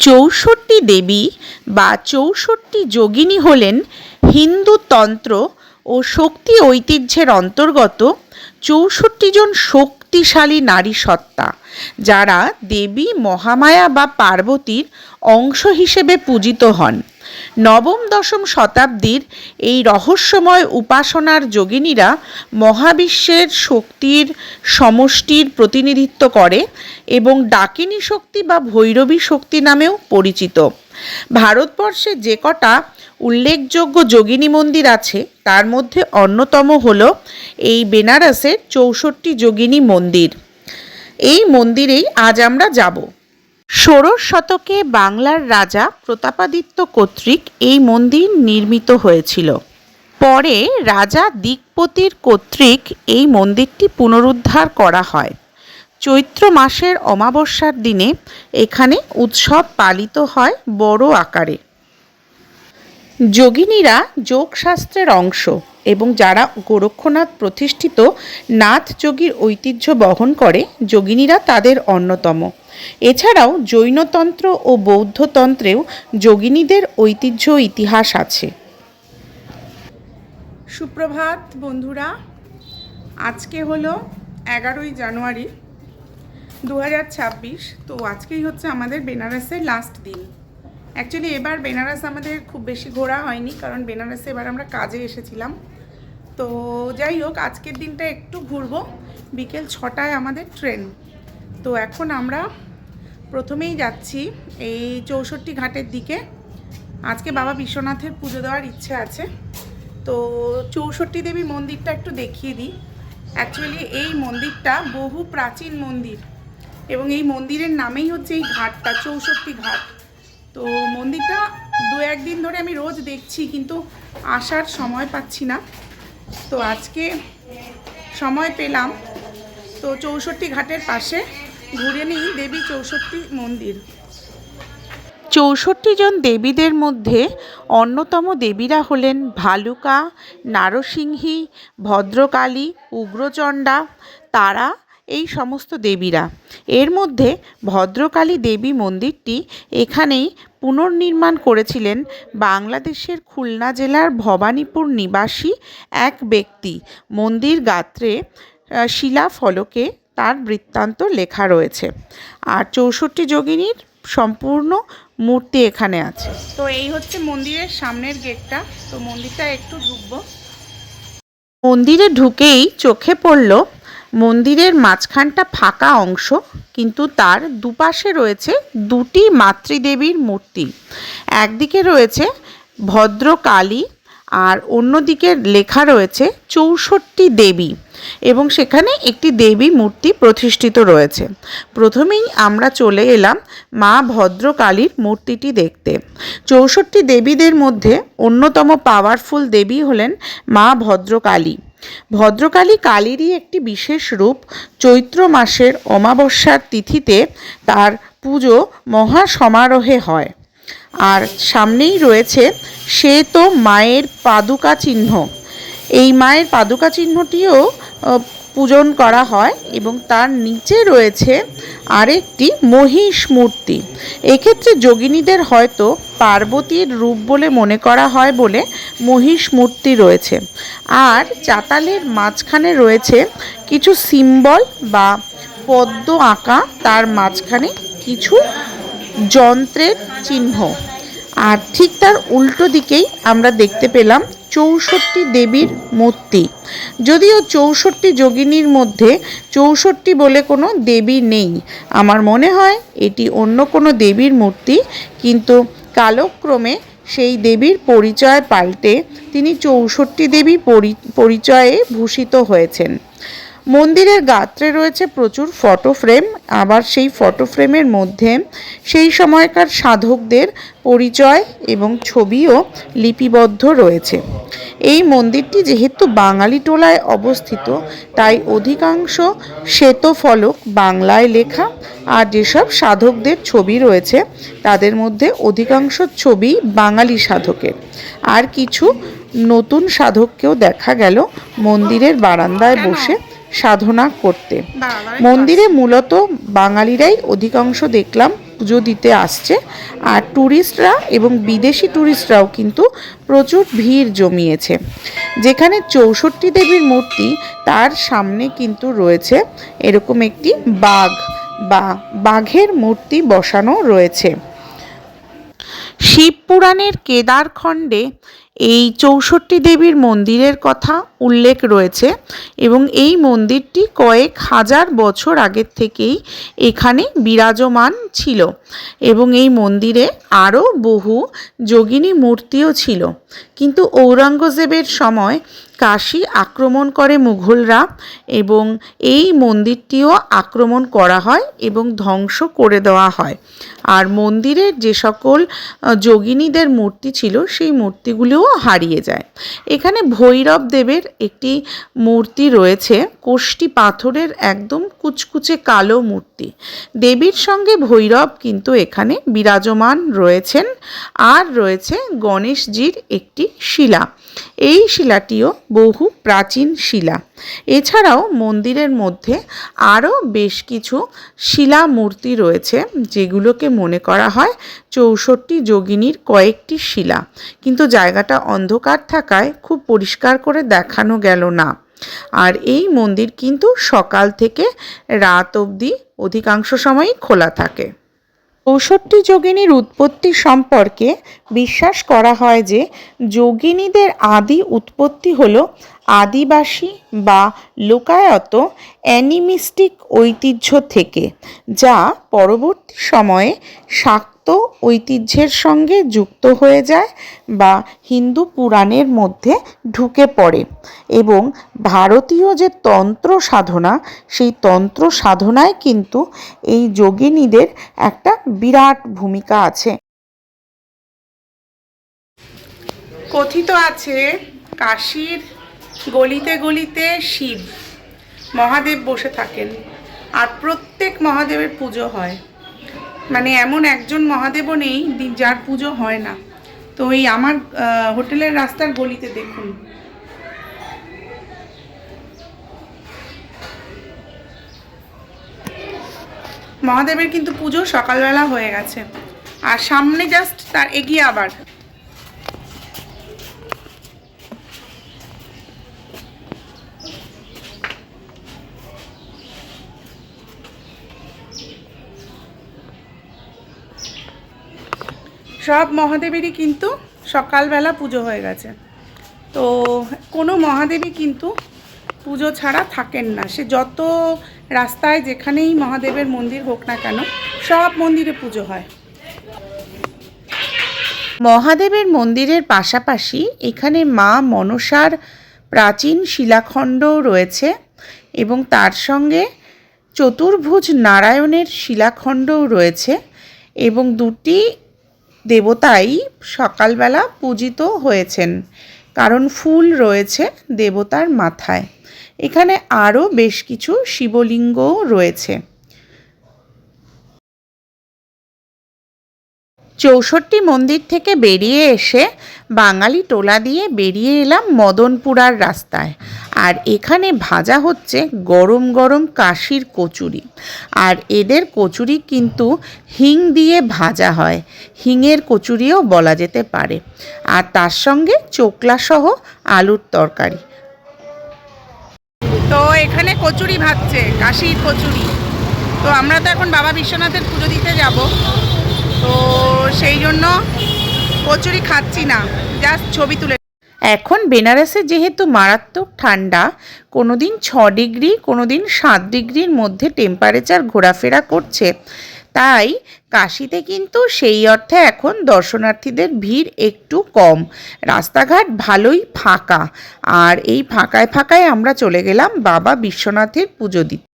চৌষট্টি দেবী বা চৌষট্টি যোগিনী হলেন হিন্দু তন্ত্র ও শক্তি ঐতিহ্যের অন্তর্গত চৌষট্টি জন শক্তিশালী নারী সত্তা, যারা দেবী, মহামায়া বা পার্বতীর অংশ হিসেবে পূজিত হন। নবম দশম শতাব্দীর এই রহস্যময় উপাসনার যোগিনীরা মহাবিশ্বের শক্তির সমষ্টির প্রতিনিধিত্ব করে এবং ডাকিনী শক্তি বা ভৈরবী শক্তি নামেও পরিচিত। ভারতবর্ষে যে কটা উল্লেখযোগ্য যোগিনী মন্দির আছে, তার মধ্যে অন্যতম হল এই বেনারসের চৌষট্টি যোগিনী মন্দির। এই মন্দিরেই আজ আমরা যাব। ষোড়শ শতকে বাংলার রাজা প্রতাপাদিত্য কর্তৃক এই মন্দির নির্মিত হয়েছিল। পরে রাজা দিকপতির কর্তৃক এই মন্দিরটি পুনরুদ্ধার করা হয়। চৈত্র মাসের অমাবস্যার দিনে এখানে উৎসব পালিত হয় বড় আকারে। যোগিনীরা যোগশাস্ত্রের অংশ। এবং যারা গোরক্ষনাথ প্রতিষ্ঠিত নাথ যোগীর ঐতিহ্য বহন করে, যোগিনীরা তাদের অন্যতম। এছাড়াও জৈনতন্ত্র ও বৌদ্ধতন্ত্রেও যোগিনীদের ঐতিহ্য ইতিহাস আছে। সুপ্রভাত বন্ধুরা, আজকে হলো এগারোই জানুয়ারি দু হাজার ছাব্বিশ, তো আজকেই হচ্ছে আমাদের বেনারসের লাস্ট দিন। অ্যাকচুয়ালি এবার বেনারস আমাদের খুব বেশি ঘোরা হয়নি, কারণ বেনারসে এবার আমরা কাজে এসেছিলাম। তো যাই হোক, আজকের দিনটা একটু ঘুরবো। বিকেল ছটায় আমাদের ট্রেন। তো এখন আমরা প্রথমেই যাচ্ছি এই চৌষট্টি ঘাটের দিকে। আজকে বাবা বিশ্বনাথের পুজো দেওয়ার ইচ্ছে আছে। তো চৌষট্টি দেবী মন্দিরটা একটু দেখিয়ে দিই। অ্যাকচুয়ালি এই মন্দিরটা বহু প্রাচীন মন্দির এবং এই মন্দিরের নামেই হচ্ছে এই ঘাটটা, চৌষট্টি ঘাট। তো মন্দিরটা দু একদিন ধরে আমি রোজ দেখছি, কিন্তু আসার সময় পাচ্ছি না। তো আজকে সময় পেলাম। তো চৌষট্টি ঘাটের পাশে ঘুরে নিই দেবী চৌষট্টি মন্দির। চৌষট্টি জন দেবীদের মধ্যে অন্যতম দেবীরা হলেন ভালুকা, নারসিংহী, ভদ্রকালী, উগ্রচণ্ডা, তারা, এই সমস্ত দেবীরা। এর মধ্যে ভদ্রকালী দেবী মন্দিরটি এখানেই পুনর্নির্মাণ করেছিলেন বাংলাদেশের খুলনা জেলার ভবানীপুর নিবাসী এক ব্যক্তি। মন্দির গাত্রে আহ, শিলাফলকে তার বৃত্তান্ত লেখা রয়েছে। আর চৌষট্টি যোগিনীর সম্পূর্ণ মূর্তি এখানে আছে। তো এই হচ্ছে মন্দিরের সামনের গেটটা। তো মন্দিরটা একটু ঢুকবো। মন্দিরে ঢুকেই চোখে পড়ল মন্দিরের মাঝখানটা ফাঁকা অংশ, কিন্তু তার দুপাশে রয়েছে দুটি মাতৃদেবীর মূর্তি। একদিকে রয়েছে ভদ্রকালী আর অন্যদিকে লেখা রয়েছে চৌষট্টি দেবী এবং সেখানে একটি দেবী মূর্তি প্রতিষ্ঠিত রয়েছে। প্রথমেই আমরা চলে এলাম মা ভদ্রকালীর মূর্তিটি দেখতে। চৌষট্টি দেবীদের মধ্যে অন্যতম পাওয়ারফুল দেবী হলেন মা ভদ্রকালী। ভদ্রকালী কালীরই একটি বিশেষ রূপ চৈত্র মাসের অমাবস্যার তিথিতে তার পুজো মহা সমারোহে হয়। আর সামনেই রয়েছে সে তো মায়ের পাদুকা চিহ্ন এই মায়ের পাদুকা চিহ্নটিও পূজন করা হয় এবং তার নিচে রয়েছে আরেকটি মহিষ মূর্তি। এক্ষেত্রে যোগিনীদের হয়তো পার্বতীর রূপ বলে মনে করা হয় বলে মহিষ মূর্তি রয়েছে। আর চাতালের মাঝখানে রয়েছে কিছু সিম্বল বা পদ্ম আঁকা। তার মাঝখানে কিছু যন্ত্রের চিহ্ন। আর ঠিক তার উল্টো দিকেই আমরা দেখতে পেলাম চৌষট্টি দেবীর মূর্তি। যদিও চৌষট্টি যোগিনীর মধ্যে চৌষট্টি বলে কোনো দেবী নেই। আমার মনে হয় এটি অন্য কোনো দেবীর মূর্তি, কিন্তু কালক্রমে সেই দেবীর পরিচয় পাল্টে তিনি চৌষট্টি দেবী পরি- পরিচয়ে ভূষিত হয়েছেন। মন্দিরের গাত্রে রয়েছে প্রচুর ফটো ফ্রেম আবার সেই ফটো ফ্রেমের মধ্যে সেই সময়কার সাধকদের পরিচয় এবং ছবিও লিপিবদ্ধ রয়েছে। এই মন্দিরটি যেহেতু বাঙালি টোলায় অবস্থিত, তাই অধিকাংশ শ্বেতফলক বাংলায় লেখা, আর যেসব সাধকদের ছবি রয়েছে, তাদের মধ্যে অধিকাংশ ছবি বাঙালি সাধকের। আর কিছু নতুন সাধককেও দেখা গেল মন্দিরের বারান্দায় বসে। সাধনা করতে। মন্দিরে মূলত বাঙালিরাই অধিকাংশ দেখলাম পুজো দিতে আসছে। আর ট্যুরিস্টরা এবং বিদেশি ট্যুরিস্টরাও কিন্তু প্রচুর ভিড় জমিয়েছে। যেখানে চৌষট্টি দেবীর মূর্তি তার সামনে কিন্তু রয়েছে। এরকম একটি বাঘ বা বাঘের মূর্তি বসানো রয়েছে। শিবপুরাণের কেদারখণ্ডে এই চৌষট্টি দেবীর মন্দিরের কথা উল্লেখ রয়েছে এবং এই মন্দিরটি কয়েক হাজার বছর আগের থেকেই এখানে বিরাজমান ছিল এবং এই মন্দিরে আরও বহু যোগিনী মূর্তিও ছিল। কিন্তু ঔরঙ্গজেবের সময় কাশী আক্রমণ করে মুঘলরা এবং এই মন্দিরটিও আক্রমণ করা হয় এবং ধ্বংস করে দেওয়া হয়। আর মন্দিরের যে সকল যোগিনীদের মূর্তি ছিল সেই মূর্তিগুলিও হারিয়ে যায়। এখানে ভৈরব দেবের একটি মূর্তি রয়েছে কোষ্টি পাথরের একদম কুচকুচে কালো মূর্তি। দেবীর সঙ্গে ভৈরব কিন্তু এখানে বিরাজমান রয়েছেন। আর রয়েছে গণেশজির একটি শিলা। এই শিলাটিও বহু প্রাচীন শিলা। এছাড়াও মন্দিরের মধ্যে আরও বেশ কিছু শিলা মূর্তি রয়েছে, যেগুলোকে মনে করা হয় চৌষট্টি যোগিনীর কয়েকটি শিলা। কিন্তু জায়গাটা অন্ধকার থাকায় খুব পরিষ্কার করে দেখানো গেল না। আর এই মন্দির কিন্তু সকাল থেকে রাত অবধি অধিকাংশ সময়ই খোলা থাকে। চৌষট্টি যোগিনীর উৎপত্তি সম্পর্কে বিশ্বাস করা হয় যে যোগিনীদের আদি উৎপত্তি হল আদিবাসী বা লোকায়ত অ্যানিমিস্টিক ঐতিহ্য থেকে, যা পরবর্তী সময়ে শাক্ত ঐতিহ্যের সঙ্গে যুক্ত হয়ে যায় বা হিন্দু পুরাণের মধ্যে ঢুকে পড়ে। এবং ভারতীয় যে তন্ত্র সাধনা, সেই তন্ত্র সাধনায় কিন্তু এই যোগিনীদের একটা বিরাট ভূমিকা আছে। কথিত আছে, কাশীর গলিতে গলিতে শিব, মহাদেব বসে থাকেন। আর প্রত্যেক মহাদেবের পুজো হয়। মানে এমন একজন মহাদেব নেই যার পুজো হয় না। তো এই আমার হোটেলের রাস্তার গলিতে দেখুন। মহাদেবের কিন্তু পুজো সকালবেলা হয়ে গেছে। আর সামনে জাস্ট তার এগিয়ে আবার। সব মহাদেবেরই কিন্তু সকালবেলা পুজো হয়ে গেছে। তো কোনো মহাদেবই কিন্তু পুজো ছাড়া থাকেন না। সে যত রাস্তায় যেখানেই মহাদেবের মন্দির হোক না কেন, সব মন্দিরে পুজো হয়। মহাদেবের মন্দিরের পাশাপাশি এখানে মা মনসার প্রাচীন শিলাখণ্ডও রয়েছে এবং তার সঙ্গে চতুর্ভুজ নারায়ণের শিলাখণ্ডও রয়েছে এবং দুটি দেবতাই সকালবেলা পূজিত হয়েছেন, কারণ ফুল রয়েছে দেবতার মাথায়। এখানে আরও বেশ কিছু শিবলিঙ্গও রয়েছে। চৌষট্টি মন্দির থেকে বেরিয়ে এসে বাঙালি টোলা দিয়ে বেরিয়ে এলাম মদনপুরার রাস্তায়। আর এখানে ভাজা হচ্ছে গরম গরম কাশির কচুরি। আর এদের কচুরি কিন্তু হিং দিয়ে ভাজা হয়। হিঙের কচুরিও বলা যেতে পারে। আর তার সঙ্গে চোকলা সহ আলুর তরকারি। তো এখানে কচুরি ভাজছে, কাশির কচুরি। তো আমরা তো এখন বাবা বিশ্বনাথের পুজো দিতে যাব। তো সেই জন্য কচুরি খাচ্ছি না, জাস্ট ছবি তুলে এখন বেনারসে যেহেতু মারাত্মক ঠান্ডা কোনো দিন ছ ডিগ্রি কোনো দিন সাত ডিগ্রির মধ্যে টেম্পারেচার ঘোরাফেরা করছে। তাই কাশিতে কিন্তু সেই অর্থে এখন দর্শনার্থীদের ভিড় একটু কম। রাস্তাঘাট ভালোই ফাঁকা। আর এই ফাঁকায় ফাঁকায় আমরা চলে গেলাম বাবা বিশ্বনাথের পুজো দিতে।